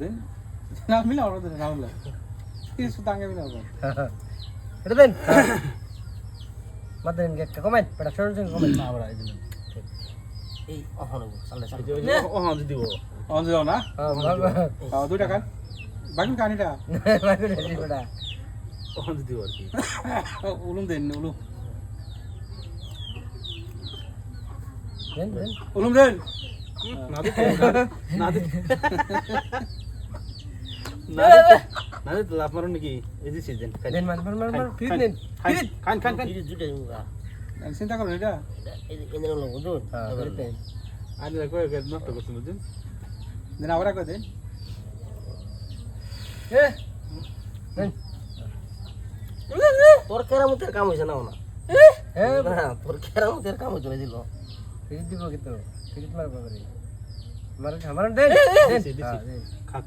দেন না মিলা ওর দেন না তিরিশ তাঙ্গে মিলা ওর এটা দেন। মাত্র একটা কমেন্ট এটা শুনুন শুনুন কমেন্ট আবার আই দিলেন এই অহন সালে সালে ও দিব। না? দুইটা কান। বাকি কানিটা অন দিব আর কি। উলুম দেন উলুম। দেন দেন। উলুম দেন। না দিতে না দিতে না দিতে লাভ মারুন নাকি এই যে সিজন দেন মার মার মার মার ফিট দেন ফিট খান খান খান এই দুটো মুগা চিন্তা করুন এটা এই এদের লোক বুঝুন হ্যাঁ ফিট দেন আনি রাখো একে নষ্ট করছেন বুঝছেন দেন আবার রাখো দেন এ দেন তোর কেরামতের কাম হইছে না না তোর কেরামতের কাম হইছে দিল ফিট দিব কিন্তু ফিট মার আমার দেন দেন দিছি, দিছি। হ্যাঁ দেন খাক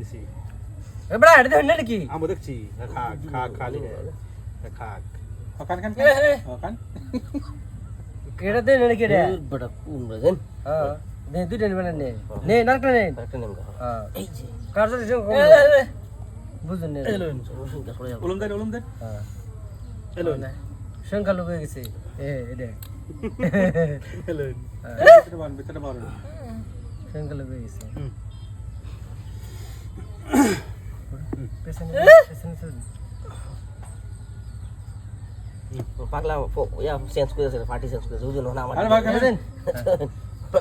দিছি এ বড়া এটা দেন নাকি আমো দেখছি খাক খাক খালি খাক খান খান খান এটা দেন নাকি রে বড় কোন বাজেন হ্যাঁ দেন দুই দেন মানে নে নে নারকটা নে একটা নেম গা হ্যাঁ এই যে কার সাথে সঙ্গ বুঝুন নে এলুন রসুনটা সরে যাবে উলুম দেন উলুম দেন হ্যাঁ এলুন সংখ্যা লোক হয়ে গেছে এ এটা এলুন হ্যাঁ ভিতরে বান ভিতরে বান সংখ্যা লোক হয়ে গেছে পাগলা ইয়া চেঞ্জ করেছে পার্টি চেঞ্জ করেছে বুঝুন না আমার দেন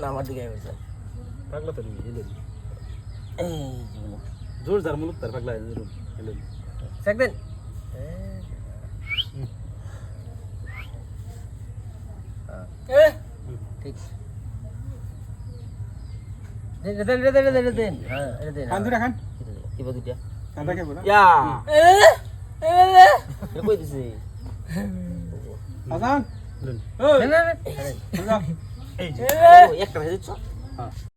না আমার দিকে হইছে পাগলা তো এলুন। জোর জার মুলুক তার পাগলা এলুন। দেন ঠিক। দেন দেন দেন দেন দেন হ্যাঁ। দেন খান দুটা খান। কি দিয়া খান রাখে বড় ইয়া! এ কই দিছে? আসান এলুন দেন দেন যা ও একটা ভেজে দিচ্ছ? হ্যাঁ।